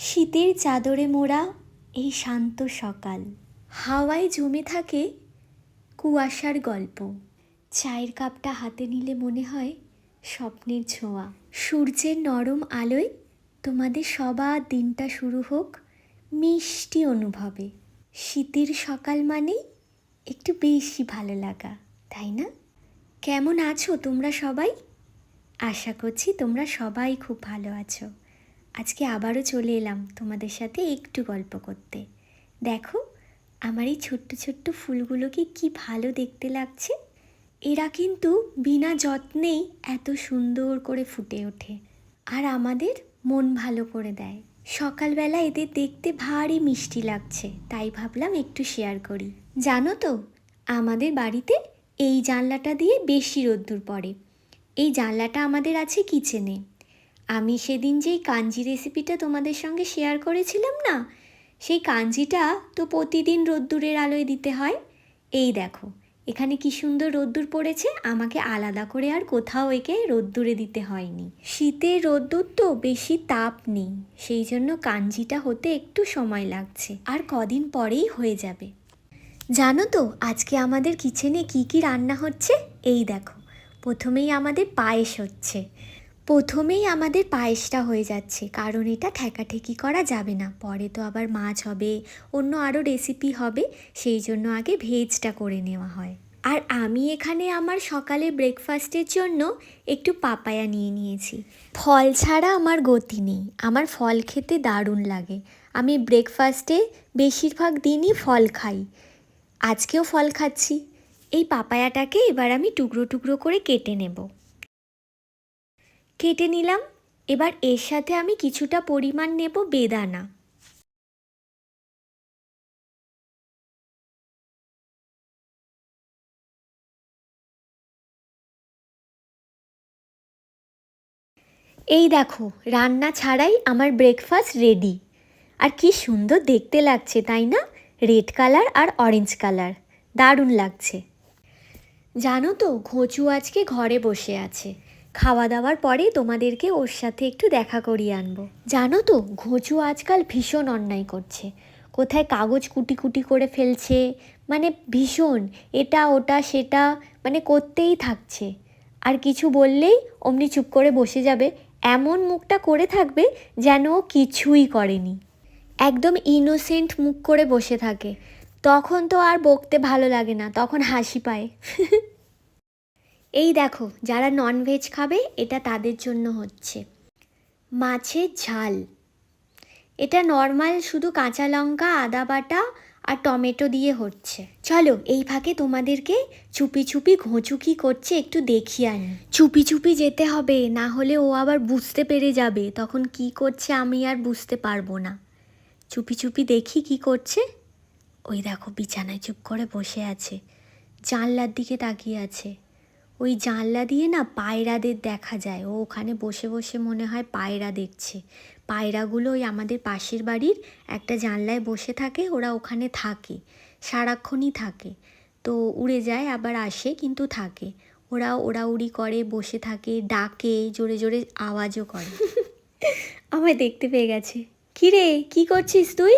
শীতের চাদরে মোড়া এই শান্ত সকাল। হাওয়ায় জমে থাকে কুয়াশার গল্প। চায়ের কাপটা হাতে নিলে মনে হয় স্বপ্নের ছোঁয়া। সূর্যের নরম আলোয় তোমাদের সবার দিনটা শুরু হোক মিষ্টি অনুভবে। শীতের সকাল মানেই একটু বেশি ভালো লাগা, তাই না? কেমন আছো তোমরা সবাই? আশা করছি তোমরা সবাই খুব ভালো আছো। আজকে আবারও চলে এলাম তোমাদের সাথে একটু গল্প করতে। দেখো, আমার এই ছোট্ট ছোট্ট ফুলগুলোকে কি ভালো দেখতে লাগছে। এরা কিন্তু বিনা যত্নেই এত সুন্দর করে ফুটে ওঠে আর আমাদের মন ভালো করে দেয়। সকালবেলা এদের দেখতে ভারী মিষ্টি লাগছে, তাই ভাবলাম একটু শেয়ার করি। জানো তো, আমাদের বাড়িতে এই জানলাটা দিয়ে বেশি রোদ্দুর পড়ে। এই জানলাটা আমাদের আছে কিচেনে আমি সেদিন যেই কাঞ্জি রেসিপিটা তোমাদের সঙ্গে শেয়ার করেছিলাম না, সেই কাঞ্জিটা তো প্রতিদিন রোদ্দুরের আলোয় দিতে হয়। এই দেখো, এখানে কি সুন্দর রোদ্দুর পড়েছে, আমাকে আলাদা করে আর কোথাও একে রোদ্দুরে দিতে হয়নি। শীতে রোদ্দুর তো বেশি তাপ নেই, সেই জন্য কাঞ্জিটা হতে একটু সময় লাগছে, আর কদিন পরেই হয়ে যাবে। জানো তো, আজকে আমাদের কিচেনে কি কি রান্না হচ্ছে? এই দেখো, প্রথমেই আমাদের পায়েস হচ্ছে। প্রথমেই আমাদের পায়েসটা হয়ে যাচ্ছে, কারণ এটা ঠেকাঠেকি করা যাবে না। পরে তো আবার মাছ হবে, অন্য আরও রেসিপি হবে, সেই জন্য আগে ভেজটা করে নেওয়া হয়। আর আমি এখানে আমার সকালে ব্রেকফাস্টের জন্য একটু পাপায়া নিয়ে নিয়েছি। ফল ছাড়া আমার গতি নেই, আমার ফল খেতে দারুণ লাগে। আমি ব্রেকফাস্টে বেশিরভাগ দিনই ফল খাই। আজকেও ফল খাচ্ছি। এই পাপায়াটাকে এবার আমি টুকরো টুকরো করে কেটে নেব। কেটে নিলাম। এবার এর সাথে আমি কিছুটা পরিমাণ নেব বেদানা। এই দেখো, রান্না ছাড়াই আমার ব্রেকফাস্ট রেডি আর কি সুন্দর দেখতে লাগছে, তাই না? রেড কালার আর অরেঞ্জ কালার দারুণ লাগছে। জানো তো, ঘোচু আজকে ঘরে বসে আছে। খাওয়া দাওয়ার পরে তোমাদেরকে ওর সাথে একটু দেখা করিয়ে আনব। জানো তো, ঘোচু আজকাল ভীষণ অন্যায় করছে। কোথায় কাগজ কুটি কুটি করে ফেলছে মানে ভীষণ, এটা, ওটা, সেটা মানে করতেই থাকছে। আর কিছু বললেই অমনি চুপ করে বসে যাবে, এমন মুখটা করে থাকবে যেন ও কিছুই করেনি। একদম ইনোসেন্ট মুখ করে বসে থাকে। তখন তো আর বকতে ভালো লাগে না, তখন হাসি পায়। এই দেখো, যারা ননভেজ খাবে, এটা তাদের জন্য হচ্ছে। মাছের ঝাল। এটা নর্মাল শুধু কাঁচা লঙ্কা, আদা বাটা আর টমেটো দিয়ে হচ্ছে। চলো, এই ফাঁকে তোমাদেরকে চুপি চুপি ঘোঁচু কি করছে, একটু দেখি আনি। চুপি চুপি যেতে হবে, না হলে ও আবার বুঝতে পেরে যাবে, তখন কি করছে আমি আর বুঝতে পারব না। চুপি চুপি দেখি কি করছে। ওই দেখো, বিছানায় চুপ করে বসে আছে। জানলার দিকে তাকিয়ে আছে। ওই জানলা দিয়ে না পায়রাদের দেখা যায়। ও ওখানে বসে বসে মনে হয় পায়রা দেখছে। পায়রাগুলো ওই আমাদের পাশের বাড়ির একটা জানলায় বসে থাকে, ওরা ওখানে থাকে, সারাক্ষণই থাকে। তো উড়ে যায়, আবার আসে, কিন্তু থাকে। ওরা ওড়াউড়ি করে, বসে থাকে, ডাকে, জোরে জোরে আওয়াজও করে। আমায় দেখতে পেয়ে গেছে। কিরে, কি করছিস তুই?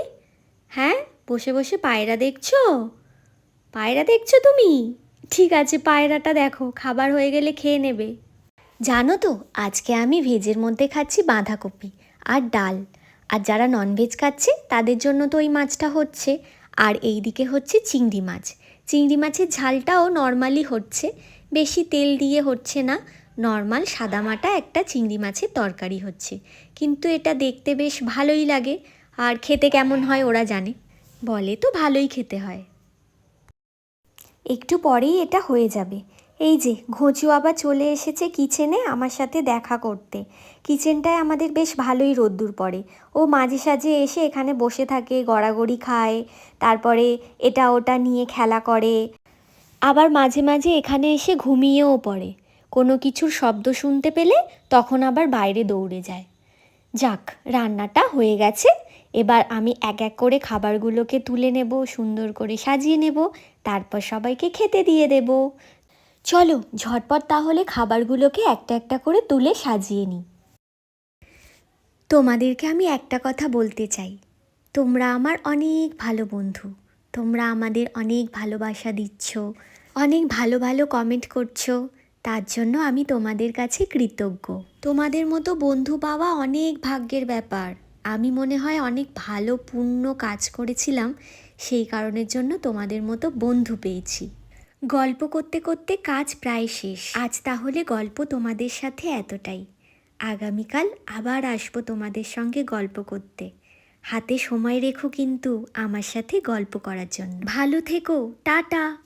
হ্যাঁ বসে বসে পায়রা দেখছ? পায়রা দেখছ তুমি? ঠিক আছে, পায়রাটা দেখো, খাবার হয়ে গেলে খেয়ে নেবে। জানো তো, আজকে আমি ভেজের মধ্যে খাচ্ছি বাঁধাকপি আর ডাল। আর যারা ননভেজ খাচ্ছে, তাদের জন্য তো ওই মাছটা হচ্ছে। আর এই দিকে হচ্ছে চিংড়ি মাছ। চিংড়ি মাছের ঝালটাও নর্মালি হচ্ছে। বেশি তেল দিয়ে হচ্ছে না নর্মাল সাদামাটা একটা চিংড়ি মাছের তরকারি হচ্ছে। কিন্তু এটা দেখতে বেশ ভালোই লাগে। আর খেতে কেমন হয় ওরা জানে। বলে তো ভালোই খেতে হয়। একটু পরেই এটা হয়ে যাবে। এই যে, ঘোচু আবার চলে এসেছে কিচেনে আমার সাথে দেখা করতে। কিচেনটায় আমাদের বেশ ভালোই রোদ্দুর পড়ে। ও মাঝে সাঝে এসে এখানে বসে থাকে, গড়াগড়ি খায়, তারপরে এটা ওটা নিয়ে খেলা করে। আবার মাঝে মাঝে এখানে এসে ঘুমিয়েও পড়ে। কোনো কিছুর শব্দ শুনতে পেলে তখন আবার বাইরে দৌড়ে যায়। যাক, রান্নাটা হয়ে গেছে। এবার আমি এক এক করে খাবারগুলোকে তুলে নেব, সুন্দর করে সাজিয়ে নেব, তারপর সবাইকে খেতে দিয়ে দেব। চলো, ঝটপট তাহলে খাবারগুলোকে একটা একটা করে তুলে সাজিয়ে নিই। তোমাদেরকে আমি একটা কথা বলতে চাই। তোমরা আমার অনেক ভালো বন্ধু। তোমরা আমাদের অনেক ভালোবাসা দিচ্ছ, অনেক ভালো ভালো কমেন্ট করছ। তার জন্য আমি তোমাদের কাছে কৃতজ্ঞ। তোমাদের মতো বন্ধু পাওয়া অনেক ভাগ্যের ব্যাপার। আমি মনে হয় অনেক ভালো, পূর্ণ কাজ করেছিলাম, সেই কারণের জন্য তোমাদের মতো বন্ধু পেয়েছি। গল্প করতে করতে কাজ প্রায় শেষ। আজ তাহলে গল্প তোমাদের সাথে এতটাই। আগামীকাল আবার আসব তোমাদের সঙ্গে গল্প করতে। হাতে সময় রেখো কিন্তু আমার সাথে গল্প করার জন্য। ভালো থেকো, টাটা!